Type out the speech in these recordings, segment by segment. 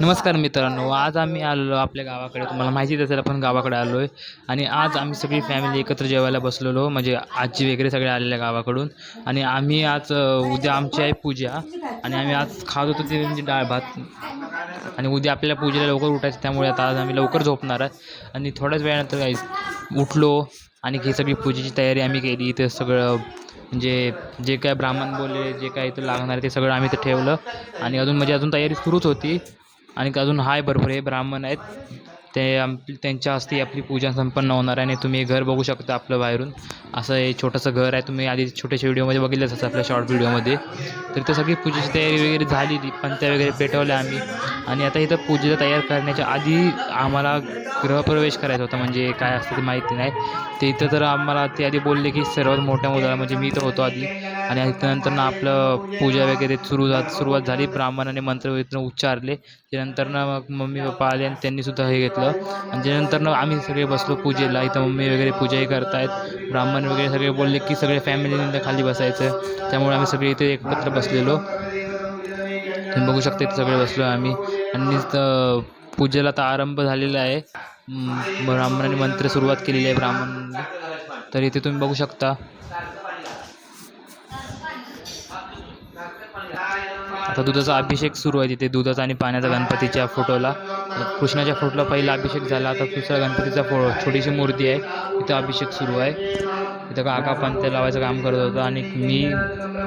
नमस्कार मित्रांनो आज आम्ही आलेलो आपल्या गावाकडे. तुम्हाला माहितीच असेल आपण गावाकडे आलो आहे आणि आज आम्ही सगळी फॅमिली एकत्र जेवायला बसलेलो म्हणजे आजी वगैरे सगळे आलेल्या गावाकडून. आणि आम्ही आज उद्या आमची आहे पूजा. आणि आम्ही आज खात होतो ते म्हणजे डाळ भात. आणि उद्या आपल्याला पूजेला लवकर उठायचं त्यामुळे आता आज आम्ही लवकर झोपणार आहे. आणि थोड्याच वेळानंतर काही उठलो. आणि ही सगळी पूजेची तयारी आम्ही केली. इथं सगळं म्हणजे जे काय ब्राह्मण बोलले जे काय इथं लागणार आहे ते सगळं आम्ही इथं ठेवलं. आणि अजून म्हणजे अजून तयारी सुरूच होती. आणि अजून हाय भरपूर हे ब्राह्मण आहेत. ते आम त्यांच्या हस्ते आपली पूजा संपन्न होणार आहे आणि तुम्ही घर बघू शकता आपलं बाहेरून. असं हे छोटंसं घर आहे. तुम्ही आधी छोट्याशा व्हिडिओमध्ये बघितलंच असं आपल्या शॉर्ट व्हिडिओमध्ये. तर इथं सगळी पूजेची तयारी वगैरे झालेली. पंत्या वगैरे पेटवल्या आम्ही. आणि आता इथं पूजेला तयार करण्याच्या आधी आम्हाला गृहप्रवेश करायचा होता. म्हणजे काय असतं ते माहिती नाही. ते इथं तर आम्हाला ते आधी बोलले की सर्वात मोठ्या मुलाला म्हणजे मी तर होतो आधी. आणि त्यानंतर ना आपलं पूजा वगैरे सुरू झा सुरुवात झाली. ब्राह्मणाने मंत्र उच्चारले. त्यानंतर ना मग मम्मी पप्पा आले आणि त्यांनीसुद्धा हे घेतलं. आणि त्यानंतर ना आम्ही सगळे बसलो पूजेला. इथं मम्मी वगैरे पूजाही करतायत. ब्राह्मण वगैरे सगळे बोलले की सगळे फॅमिलीनंतर खाली बसायचं. त्यामुळे आम्ही सगळे इथे एकत्र बसलेलो. तुम्ही बघू शकता इथे सगळे बसलो आम्ही. आणि पूजेला तर आरंभ झालेला आहे. ब्राह्मणाने मंत्र सुरुवात केलेली आहे ब्राह्मण तर इथे तुम्ही बघू शकता. आता दुधाचा अभिषेक सुरू आहे तिथे. दुधाचा आणि पाण्याचा गणपतीच्या फोटोला. कृष्णाच्या फोटोला पहिला अभिषेक झाला. आता दुसरा गणपतीचा फो छोटीशी मूर्ती आहे. तिथं अभिषेक सुरू आहे. तिथं काका पण ते लावायचं काम करत होता आणि मी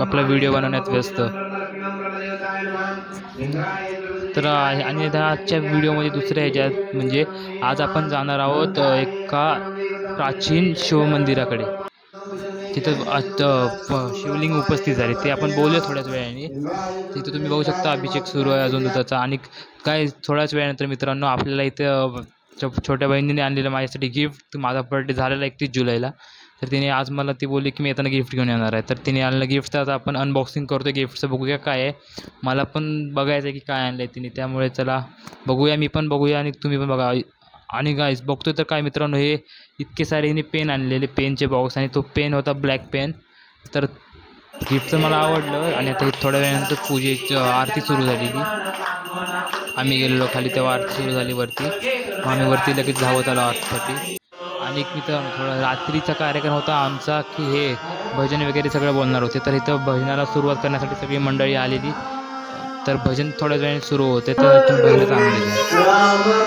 आपला व्हिडिओ बनवण्यात व्यस्त. तर आणि आजच्या व्हिडिओमध्ये दुसऱ्या ह्याच्यात म्हणजे आज आपण जाणार आहोत एका प्राचीन शिवमंदिराकडे तिथं शिवलिंग उपस्थित झाले. ते आपण बोलूया थोड्याच वेळाने. तिथं तुम्ही बघू शकता अभिषेक सुरू आहे अजून दुधाचा. आणि काय थोड्याच वेळानंतर मित्रांनो आपल्याला इथं छो- छोट्या बहिणीने आणलेलं माझ्यासाठी गिफ्ट माझा बर्थडे झालेला एकतीस जुलैला. तर तिने आज मला ती बोलली की मी येताना गिफ्ट घेऊन येणार आहे. तर तिने आणलं गिफ्ट तर आता आपण अनबॉक्सिंग करतो गिफ्टचं बघूया काय आहे. मला पण बघायचं आहे की काय आणलं आहे तिने. त्यामुळे चला बघूया. मी पण बघूया आणि तुम्ही पण बघा. आणि गाईज बघतोय तर काय मित्रांनो हे इतके सारे हिने पेन आणलेले पेनचे बॉक्स आणि तो पेन होता ब्लॅक पेन तर गिफ्टचं मला आवडलं आणि आता थोड्या वेळानंतर पूजेची आरती सुरू झालेली. आम्ही गेलेलो खाली तेव्हा आरती सुरू झाली वरती. आम्ही वरती लगेच धावत आलो आरतीसाठी आणि एक मित्र थोडा रात्रीचा कार्यक्रम होता आमचा की हे भजन वगैरे सगळं बोलणार होते. तर इथं भजनाला सुरुवात करण्यासाठी सगळी मंडळी आलेली. तर भजन थोड्या वेळाने सुरू होते तर तुम्ही भजन चांगले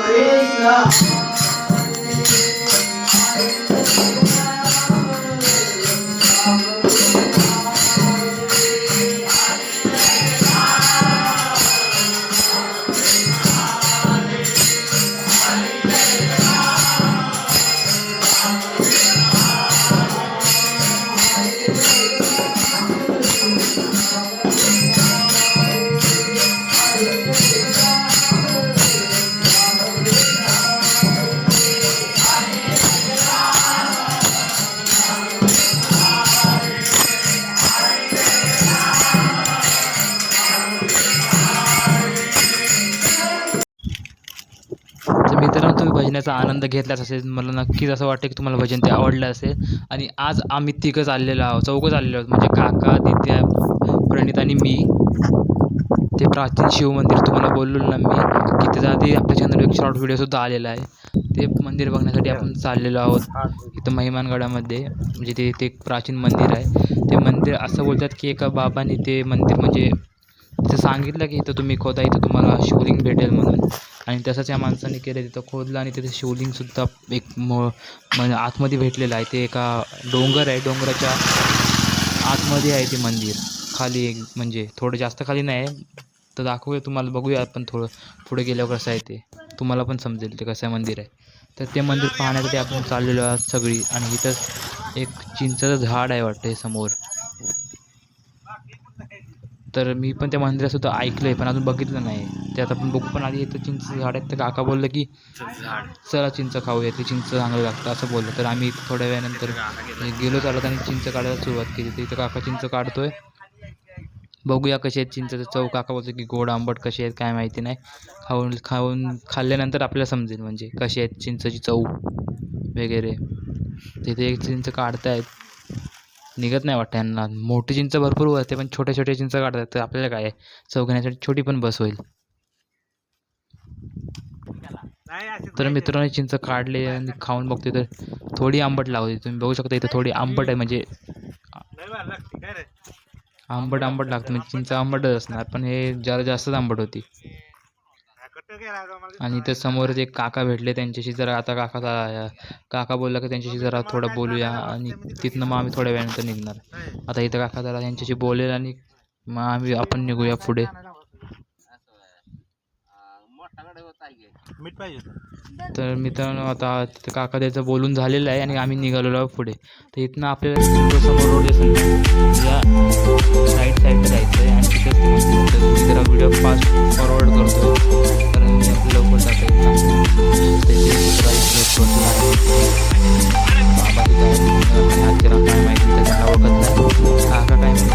आनंद घेतलाच असेल मला नक्कीच असं वाटतं की तुम्हाला भजन ते आवडलं असेल. आणि आज आम्ही तिघं चाललेलो आहोत चौघं चाललेलो आहोत. म्हणजे काका दित्या प्रणित आणि मी. ते प्राचीन शिवमंदिर तुम्हाला बोललो ना मी की त्याच्या आधी आपल्या चॅनलवर एक शॉर्ट व्हिडिओसुद्धा आलेला आहे. ते मंदिर बघण्यासाठी आपण चाललेलो आहोत इथं महिमानगडामध्ये. म्हणजे ते ते एक प्राचीन मंदिर आहे. ते मंदिर असं बोलतात की एका बाबाने ते मंदिर म्हणजे तिथं सांगितलं की इथं तुम्ही खोदा इथं तुम्हाला शिवलिंग भेटेल म्हणून. आणि तसंच या माणसाने केलं तिथं खोदलं आणि तिथे शिवलिंगसुद्धा एक म म्हणजे आतमध्ये भेटलेलं आहे. ते एका डोंगर आहे. डोंगराच्या आतमध्ये आहे ते मंदिर. खाली एक म्हणजे थोडं जास्त खाली नाही तर दाखवूया तुम्हाला. बघूया आपण थोडं पुढे गेल्यावर कसं आहे ते. तुम्हाला पण समजेल ते कसं मंदिर आहे. तर ते मंदिर पाहण्यासाठी आपण चाललेलो आहोत सगळी. आणि इथंच एक चिंचेचं झाड आहे वाटतं हे समोर. तर मी पण त्या मंदिरातसुद्धा ऐकलं आहे पण अजून बघितलं नाही. ते आता आपण बघू पण आधी इथं चिंच झाड आहेत तर काका बोललं की चला चिंच खाऊया ते चिंच चांगलं लागतं असं बोललं. तर आम्ही थोड्या वेळानंतर गेलो चालत आणि चिंच काढायला सुरुवात केली. तर इथं काका चिंच काढतोय. बघूया कसे आहेत चिंचेचं चव काका बोलतो की गोड आंबट कसे आहेत काय माहिती नाही. खाऊन खाऊन खाल्ल्यानंतर आपल्याला समजेल म्हणजे कशी आहेत चिंचेची चव वगैरे. तिथे एक चिंच काढतायत. निघत नाही वाटतं यांना. मोठी चिंच भरपूर होते पण छोट्या छोट्या चिंच काढतात तर आपल्याला काय आहे? चव घेण्यासाठी छोटी पण बस होईल. तर मित्रांनो चिंच काढले आणि खाऊन बघते तर थोडी आंबट लागते तुम्ही बघू शकता इथं थोडी आंबट आहे म्हणजे आंबट आंबट लागतं. म्हणजे चिंच आंबटच असणार पण हे जरा जास्तच आंबट होती. आणि इथं समोरच एक काका भेटले त्यांच्याशी जरा आता काका काका बोलला की त्यांच्याशी जरा थोडं बोलूया आणि तिथनं मग आम्ही थोड्या वेळानंतर निघणार. आता इथं काका जरा त्यांच्याशी बोलेल आणि मग आम्ही आपण निघूया पुढे. तर मित्रांनो आता तिथं काका त्याचं बोलून झालेलं आहे आणि आम्ही निघालेलो आहोत पुढे. तर इथनं आपल्याला समोर रोड साईड साईडला जायचं आहे आणि ते मी जरा व्हिडिओ फास्ट फॉरवर्ड करतो लवकर जाता. माहिती ओळखत नाही. काका काय असेल.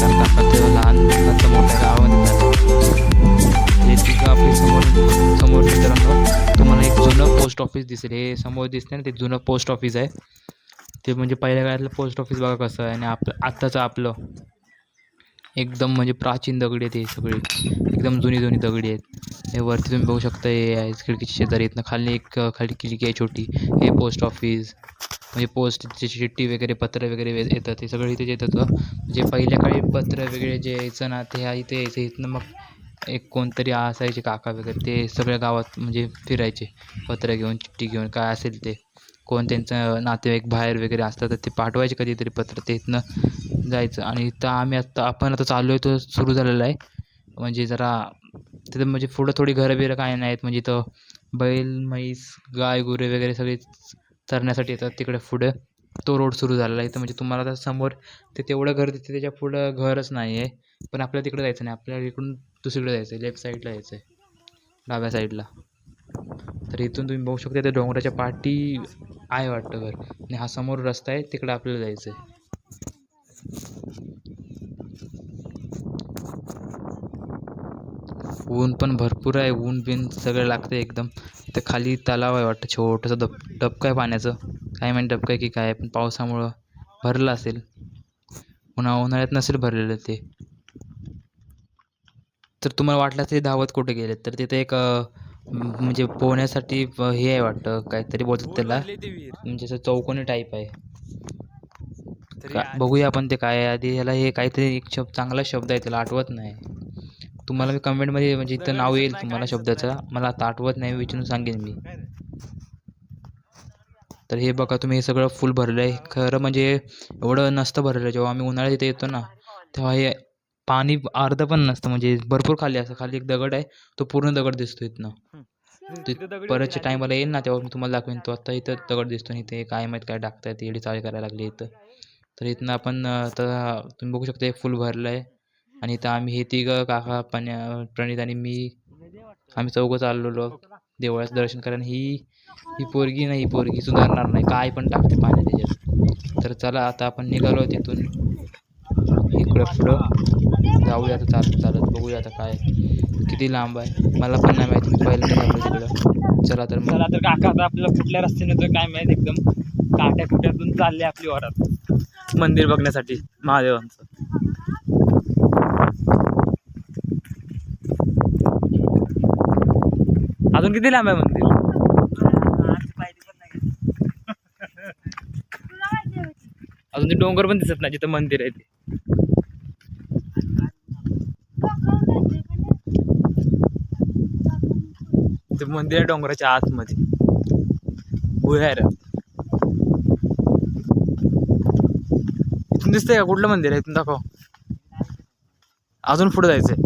काका लहान मुलांचं मोठ्या गावामध्ये हे तिथं समोर समोर मित्रांनो तुम्हाला एक जुनं पोस्ट ऑफिस दिसेल. हे समोर दिसते ना ते जुनं पोस्ट ऑफिस आहे. ते म्हणजे पहिल्या काळातलं पोस्ट ऑफिस बघा कसं आहे आणि आपलं आत्ताचं आपलं. एकदम म्हणजे प्राचीन दगडी आहेत हे सगळे. एकदम जुनी जुनी दगडी आहेत. हे वरती तुम्ही बघू शकता हे आहे खिडकीच्या शेजारी इथनं खाली एक खाली खिडकी आहे छोटी. हे पोस्ट ऑफिस म्हणजे पोस्ट चिठ्ठी वगैरे पत्र वगैरे वे- हे ते सगळं इथेच येतात म्हणजे जे पहिल्या काळी पत्र वगैरे जे यायचं ना ते ह्या इथे यायचं. इथनं मग एक कोणतरी असायचे काका वगैरे. ते सगळ्या गावात म्हणजे फिरायचे. पत्र घेऊन चिठ्ठी घेऊन काय असेल ते. कोण त्यांचं नातेवाईक बाहेर वगैरे असतात तर ते पाठवायचे कधीतरी पत्र. ते इथनं जायचं. आणि इथं आम्ही आत्ता आपण आता चाललो आहे तो सुरू झालेला आहे. म्हणजे जरा तिथं म्हणजे पुढं थोडी घरं बिरं काय नाहीत. म्हणजे इथं बैल म्हैस गाय गुरे वगैरे सगळे चरण्यासाठी येतात तिकडे पुढे. तो रोड सुरू झालेला आहे. इथं म्हणजे तुम्हाला आता समोर ते तेवढं घर तिथे त्याच्या पुढं घरच नाही आहे पण आपल्याला तिकडे जायचं नाही. आपल्याला इकडून दुसरीकडे जायचं आहे. लेफ्ट साईडला जायचं आहे. डाव्या साईडला तर इथून तुम्ही बघू शकता त्या डोंगराच्या पाठी आहे वाटतं घर. आणि हा समोर रस्ता आहे. तिकडे आपल्याला जायचं आहे. ऊन पण भरपूर आहे. ऊन बिन सगळं लागतं एकदम. तर खाली तलाव आहे वाटतं छोटंसं डब डबकं आहे पाण्याचं. काय माहिती डबकं आहे की काय पण पावसामुळं भरलं असेल. उन्हा उन्हाळ्यात नसेल भरलेलं ते. तर तुम्हाला वाटलं ते धावत कुठे गेले तर तिथे एक म्हणजे पोहण्यासाठी हे आहे वाटतं काहीतरी बोलतात त्याला. म्हणजे असं चौकोनी टाईप आहे. का बघूया आपण ते काय आहे. आधी ह्याला हे काहीतरी एक शब्द चांगला शब्द आहे त्याला आठवत नाही. तुम्हाला मी कमेंटमध्ये म्हणजे इथं नाव येईल तुम्हाला शब्दाचं. मला आता आठवत नाही विचारून सांगेन मी. तर हे बघा तुम्ही हे सगळं फुल भरलं आहे खरं म्हणजे एवढं नसतं भरलेलं. जेव्हा आम्ही उन्हाळ्यात इथे येतो ना तेव्हा हे पाणी अर्ध पण नसतं. म्हणजे भरपूर खाली असं खाली एक दगड आहे. तो पूर्ण दगड दिसतो इथनं. परतच्या टायमाला येईल ना तेव्हा मी तुम्हाला दाखवेन. तो आता इथं दगड दिसतो इथे काय माहीत काय टाकतायत एडी चाळी करायला लागली इथं. तर इथनं आपण आता तुम्ही बघू शकता हे फुल भरलं आहे. आणि इथं आम्ही हे तिघं काका पण्या प्रणित आणि मी आम्ही चौघं चाललेलो देवळाचं दर्शन करायला. ही ही पोरगी नाही ही पोरगी सुधारणार नाही. काय पण टाकते पाण्यात त्याच्यात. तर चला आता आपण निघालो तिथून इकडं पुढं. जाऊया आता चालत चालत. बघूया आता काय. किती लांब आहे. मला पण नाही माहिती मी पहिल्यांदा जातो तिकडं. चला तर मला चला तर काका आता आपल्याला कुठल्या रस्त्याने तर काय माहिती एकदम काट्या कुट्यातून चालले आपली वरात मंदिर बघण्यासाठी महादेवांचं. अजून किती लांब आहे मंदिर? अजून ते डोंगर पण दिसत नाही जिथं मंदिर आहे ते. ते मंदिर आहे डोंगराच्या आतमध्ये. गुहा आहे रे. इथून दिसतंय का? कुठलं मंदिर आहे? इथून दाखव. अजून पुढे जायचंय.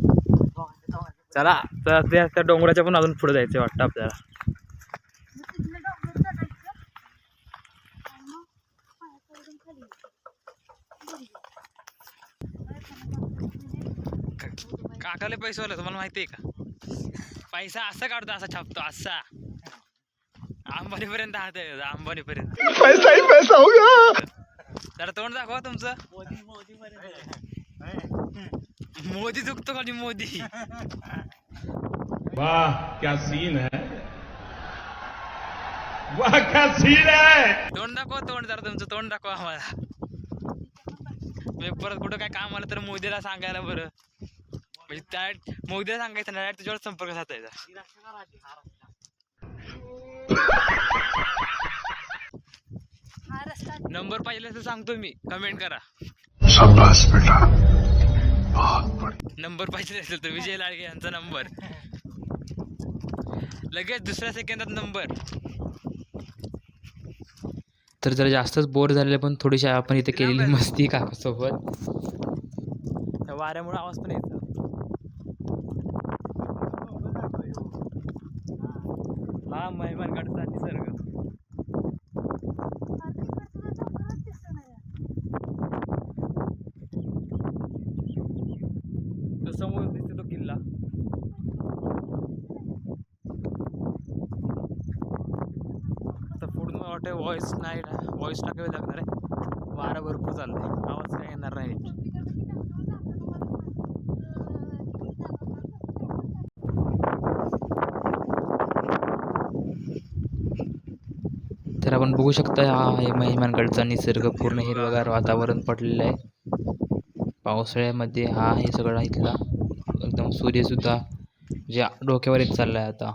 चला तर त्या त्या डोंगराच्या पण अजून पुढे जायचंय वाटतं आपल्याला. काकाले पैसे वाला तुम्हाला माहिती आहे का? पैसा असा काढतो असा छापतो असा. अंबानीपर्यंत हात अंबानीपर्यंत. पैसा ही पैसा होगा. जरा तोंड दाखवा तुमचं. मोदी चुकतो खाली मोदी. वाह क्या सीन है? वाह क्या सीन है? तोंड दाखवा तोंड जरा तुमचं तोंड दाखवा आम्हाला. मी परत कुठं काय काम आलं तर मोदीला सांगायला बरं. म्हणजे त्या मोदीला सांगायचं नाही तुझ्यावर संपर्क साधायचा. नंबर पाहिजे तर सांगतो मी. कमेंट करा. शाबाश बेटा. बहुत बढ़िया. नंबर पाहिजे असेल तर विजय लाडगे यांचा नंबर. लगेच दुसऱ्या सेकंदात नंबर. तर जरा जास्तच बोर झालेलं पण थोडीशी आपण इथे केलेली मस्ती काकासोबत. वाऱ्यामुळे आवाज पण येतो हा महिमानगडचा निसर्ग तो समोर दिसतो तो किल्ला आता पुढून मला वाटतं व्हॉइस नाही व्हॉइस लागणार आहे. वारा भरपूर चाललाय. आवाज काय येणार नाही. तर आपण बघू शकता हा आहे महिमानगडचा निसर्ग. पूर्ण हिरवगार वातावरण पडलेलं आहे. पावसाळ्यामध्ये हा आहे सगळा इथला. एकदम सूर्यसुद्धा जे डोक्यावर येत चालला आहे आता.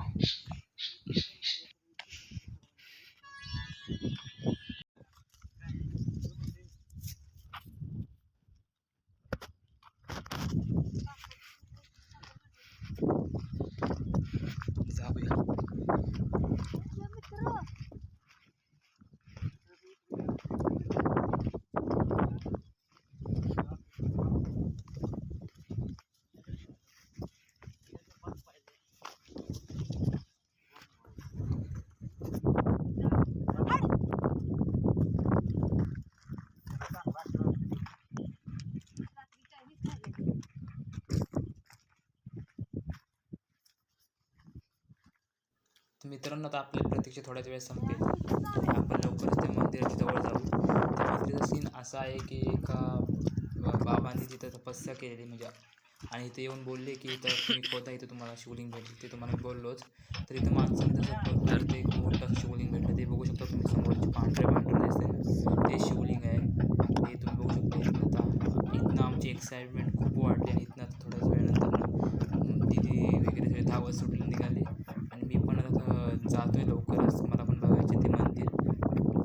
मित्रांनो आता आपली प्रतीक्षा थोड्याच वेळ संपेल. आणि आपण लवकरच त्या मंदिराच्या जवळ जाऊ. त्या मंदिराचा सीन असा आहे की एका बाबांनी तिथं तपस्या केलेली म्हणजे आणि इथे येऊन बोलले की इथं तुम्ही खोदा इथं तुम्हाला शिवलिंग भेटेल. ते तुम्हाला मी बोललोच. तर इथं माणसाने तसं तर ते एक मोठं शिवलिंग भेटलं. ते बघू शकता तुम्ही समोरचे पांढरे पांढरे दिसते ते शिवलिंग आहे. ते तुम्ही बघू शकता आता. इथनं आमची एक्साइटमेंट खूप वाढली आणि इथनं आता थोड्याच वेळानंतर दिदी वगैरे धावत सुटले निघाले आणि मी पण आता जातो आहे लवकरच मला पण बघायचे ते मंदिर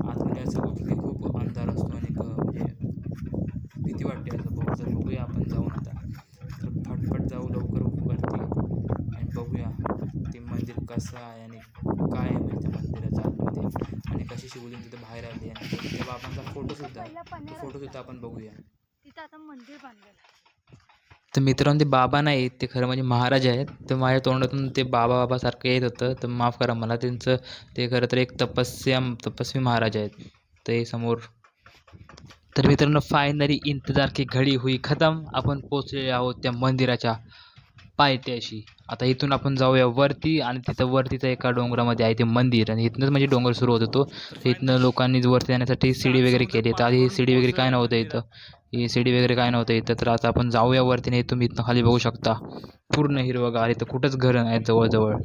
आतमध्ये असं बघ की खूप अंधार असतो आणि एक म्हणजे भीती वाटते असं बघू तर बघूया आपण जाऊन आता तर फटफट जाऊ लवकर वरती आणि बघूया ते मंदिर कसं आहे आणि काय आहे म्हणजे त्या मंदिराच्या आतमध्ये आणि कशी शिवलिंग तिथं बाहेर आली आणि त्या बाबांचा फोटोसुद्धा फोटोसुद्धा आपण बघूया. तिथं आता मंदिर बांधलेलं. तर मित्रांनो ते बाबा नाही ते खरं म्हणजे महाराज आहेत. तर माझ्या तोंडातून ते बाबा बाबासारखं येत होतं. तर माफ करा मला त्यांचं ते खरं तर एक तपस्या तपस्वी महाराज आहेत. ते समोर. तर मित्रांनो फायनली इंतजार की घडी हुई खतम. आपण पोचलेले आहोत त्या मंदिराच्या पायथ्याशी आता इथून आपण जाऊया वरती आणि तिथं वरतीचं एका डोंगरामध्ये आहे ते मंदिर. आणि इथनंच म्हणजे डोंगर सुरू होत होतो इथनं लोकांनी वरती जाण्यासाठी शिडी वगैरे केली. तर आधी ही सीडी वगैरे काय नव्हतं इथं? ही शिडी वगैरे काय नव्हतं इथं? तर आता आपण जाऊया वरती नाही तुम्ही इथनं खाली बघू शकता. पूर्ण हिरवंगार. इथं कुठंच घर नाही जवळजवळ.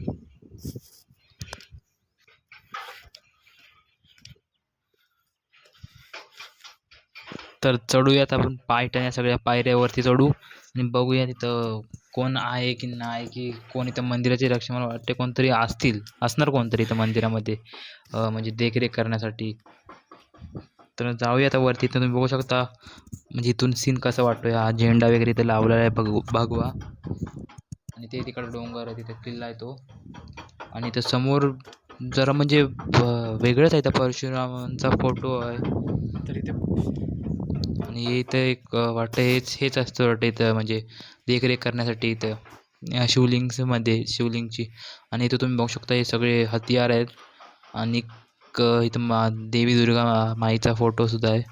तर चढूयात आपण. पायट्या सगळ्या पायऱ्यावरती चढू आणि बघूया तिथं कोण आहे की नाही की कोण इथं मंदिराचे रक्षण मला वाटते कोणतरी असतील असणार कोणतरी इथं मंदिरामध्ये म्हणजे देखरेख करण्यासाठी. तर जाऊया आता वरती इथं तुम्ही बघू शकता म्हणजे इथून सीन कसं वाटतो हा झेंडा वगैरे इथं लावलेला आहे भग भगवा. आणि ते तिकडं डोंगर आहे तिथं किल्ला आहे तो. आणि इथं समोर जरा म्हणजे वेगळंच आहे त्या परशुरामांचा फोटो आहे. तर इथे आणि इथं एक वाटतं हेच हेच असतं वाटतं इथं म्हणजे देखरेख करण्यासाठी इथं शिवलिंग्समध्ये शिवलिंगची आणि इथं तुम्ही बघू शकता हे सगळे हत्यार आहेत. आणि इथं मा देवी दुर्गा मा- माईचा फोटोसुद्धा आहे.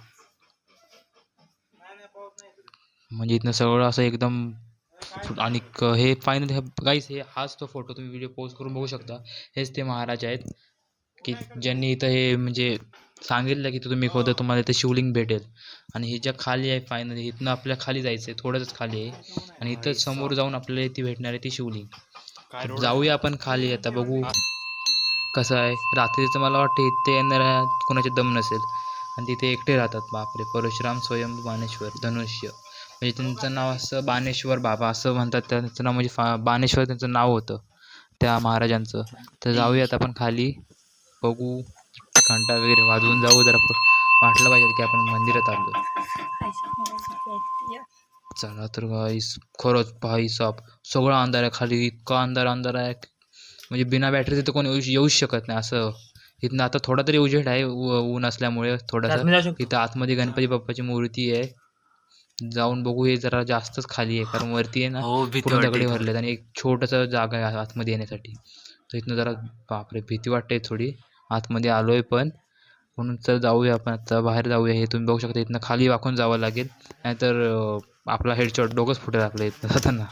म्हणजे इथनं सगळं असं एकदम आणि हे फायनल गाईस हे हाच तो फोटो तुम्ही व्हिडिओ पोस्ट करून बघू शकता. हेच ते महाराज आहेत. की ज्यांनी इथं हे म्हणजे सांगितलं की तुम्ही खोदा तुम्हाला इथं शिवलिंग भेटेल. आणि हे ज्या खाली आहे फायनली इथनं आपल्या खाली जायचं आहे थोडंच खाली आहे. आणि इथं समोर जाऊन आपल्याला ती भेटणार आहे ती शिवलिंग. जाऊया आपण खाली आता बघू कसं आहे. रात्रीचं मला वाटतं इथे येणाऱ्या कोणाचे दम नसेल. आणि तिथे एकटे राहतात बापरे. परशुराम स्वयं बाणेश्वर धनुष्य. म्हणजे त्यांचं नाव असं बाणेश्वर बाबा असं म्हणतात त्यांचं नाव म्हणजे फा बाणेश्वर त्यांचं नाव होतं त्या महाराजांचं. तर जाऊयात आपण खाली. बघू घंटा वगैरे वाजवून जाऊ जरा वाटलं पाहिजे की आपण मंदिरात आलो चला तर गाईस खरंच भाई साहेब सगळं अंधार आहे खाली इतका अंधार अंधार आहे. म्हणजे बिना बॅटरी तिथं कोणी येऊ येऊच शकत नाही असं. इथनं आता थोडा तरी उजेड आहे ऊन असल्यामुळे थोडासा. इथं आतमध्ये गणपती बाप्पाची मूर्ती आहे. जाऊन बघू हे जरा जास्तच खाली आहे कारण वरती आहे ना हो पूर्ण दगडे भरलेत आणि एक छोटंसं जागा आहे आतमध्ये येण्यासाठी. तर इथनं जरा बापरे भीती वाटते थोडी. आतमध्ये आलो आहे पण. म्हणून चल जाऊया आपण आता बाहेर जाऊया हे तुम्ही बघू शकता. इथनं खाली वाकून जावं लागेल. नाहीतर आपला हेडशॉट डोकंच फुटेल आपलं इथनं जाताना.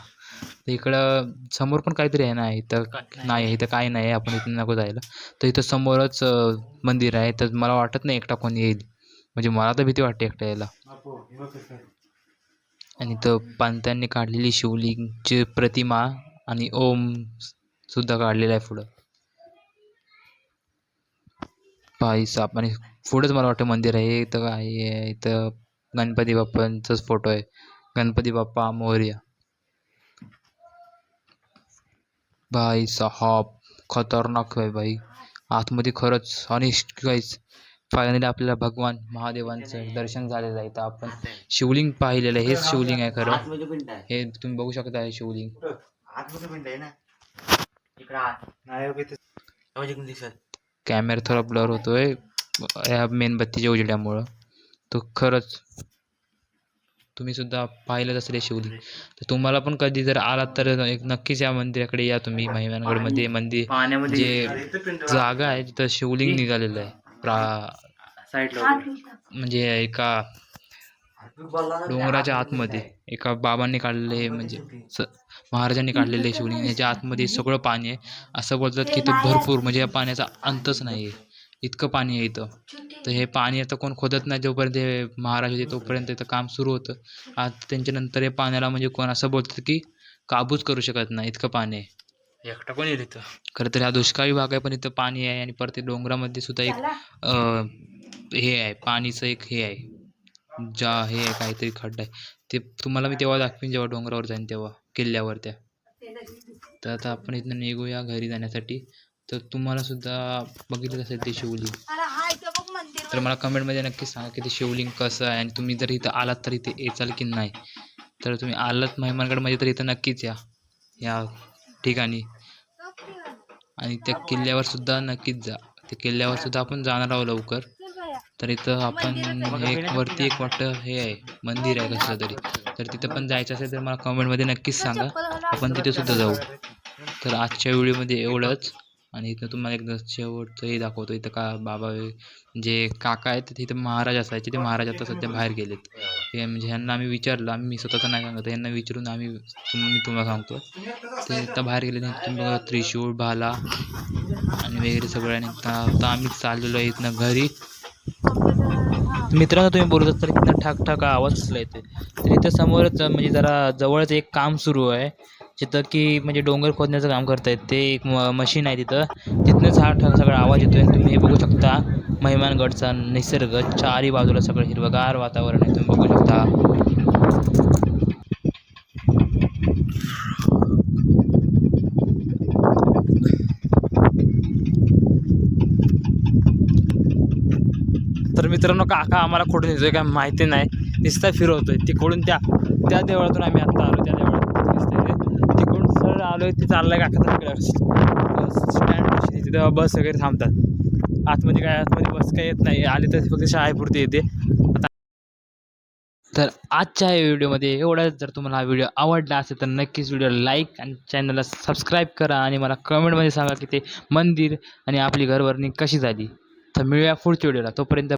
तर इकडं समोर पण काहीतरी आहे ना इथं नाही इथं काय नाही आपण इथं नको जायला. तर इथं समोरच मंदिर आहे. तर मला वाटत नाही एकटा कोणी येईल. म्हणजे मला तर भीती वाटते एकटा यायला. आणि इथं पंतांनी काढलेली शिवलिंगची प्रतिमा आणि ओम सुद्धा काढलेला आहे पुढं. भाई साहेब आणि पुढंच मला वाटतं मंदिर आहे. इथं काय आहे? इथं गणपती बाप्पांचाच फोटो आहे. गणपती बाप्पा मोरया भाई साहब खतरनाक आहे भाई. आतमध्ये खरंच आणि काहीच. फायनली आपल्याला भगवान महादेवांचं दर्शन झालेलं आहे. तर आपण शिवलिंग पाहिलेलं आहे. हेच शिवलिंग आहे खरं. हे तुम्ही बघू शकता हे शिवलिंग आहे कॅमेरा थोडा ब्लर होतोय. ह्या मेणबत्तीच्या उजेड्यामुळं तो खरंच तुम्ही सुद्धा पाहिलंच असेल शिवलिंग तर तुम्हाला पण कधी जर आलात तर एक नक्कीच या मंदिराकडे या तुम्ही महिमानगडमध्ये मंदिर पाण्यामध्ये जे जागा आहे तिथं शिवलिंग निघालेलं आहे. प्रा म्हणजे एका डोंगराच्या आतमध्ये एका बाबांनी काढलेले हे म्हणजे स महाराजांनी काढलेले शिवलिंग. याच्या आतमध्ये सगळं पाणी आहे. असं बोलतात की ते भरपूर म्हणजे या पाण्याचा अंतच नाही आहे इतकं पाणी आहे इथं. तर हे पाणी आता कोण खोदत नाही जोपर्यंत हे महाराज होते तोपर्यंत इथं काम सुरू होतं. आता त्यांच्यानंतर हे पाण्याला म्हणजे कोण असं बोलतं की काबूच करू शकत नाही इतकं पाणी आहे. एकटा कोण येईल इथं? खरं तर हा दुष्काळी भाग आहे पण इथं पाणी आहे आणि परत ते डोंगरामध्ये सुद्धा एक अं, हे आहे पाणीचं एक हे आहे. ज्या हे काहीतरी खड्डा आहे ते तुम्हाला मी तेव्हा दाखवीन जेव्हा डोंगरावर जाईन तेव्हा किल्ल्यावर त्या. तर आता आपण इथनं निघूया घरी जाण्यासाठी. तर तुम्हाला सुद्धा बघितलं असेल ते शिवलिंग. तर मला कमेंटमध्ये नक्की सांगा की ते शिवलिंग कसं आहे आणि तुम्ही जर इथं आलात तर इथे येचाल की नाही. तर तुम्ही आलात महिमानगडमध्ये तर इथं नक्कीच या. या ठिकाणी. आणि त्या किल्ल्यावर सुद्धा नक्कीच जा. त्या किल्ल्यावर सुद्धा आपण जाणार आहोत लवकर. तर इथं आपण एक वरती एक वाटतं हे आहे. मंदिर आहे कसलं तरी. तर तिथं पण जायचं असेल तर मला कमेंटमध्ये नक्कीच सांगा. आपण तिथे सुद्धा जाऊ. तर आजच्या व्हिडिओमध्ये एवढंच. आणि इथं तुम्हाला एकदा शेवटचं हे दाखवतो. इथं का बाबा जे काका आहेत तिथं महाराज असायचे. ते महाराज आता सध्या बाहेर गेलेत. ते म्हणजे ह्यांना आम्ही विचारलं. आम्ही स्वतःचं नाही सांगत. ह्यांना विचारून आम्ही मी तुम्हाला सांगतो. ते आता बाहेर गेले तुम्ही बघा त्रिशूळ भाला आणि वगैरे सगळं. आता आम्ही चाललेलो आहे इथनं घरी. मित्रांनो तुम्ही बोलत असता इथनं ठाक ठाक आवाज असला येते तर इथं समोरच म्हणजे जरा जवळच एक काम सुरू आहे. जिथं की म्हणजे डोंगर खोदण्याचं काम करतायत. ते एक म मशीन आहे तिथं. तिथनंच हा ठाक सगळा आवाज येतो आणि तुम्ही हे बघू शकता महिमानगडचा निसर्ग चारी बाजूला सगळं हिरवगार वातावरण आहे. तुम्ही बघू शकता. तर मित्रांनो काका आम्हाला कुठून येतोय काय माहिती नाही. नुसता फिरवतोय. तिकडून त्या त्या देवळातून आम्ही आत्ता आलो त्या देवळात दिसतंय तिकडून सरळ आलोय ते चाललंय काका स्टँड तिथं. बस वगैरे थांबतात. आतमध्ये काय आतमध्ये बस काय येत नाही. आली तर फक्त शाळेपुरती येते. आता तर आजच्या या व्हिडिओमध्ये एवढाच. जर तुम्हाला हा व्हिडिओ आवडला असेल तर नक्कीच व्हिडिओ लाईक आणि चॅनलला सबस्क्राईब करा आणि मला कमेंटमध्ये सांगा की ते मंदिर आणि आपली घरभरणी कशी झाली. तर मिळूया पुढच्या व्हिडिओला. तोपर्यंत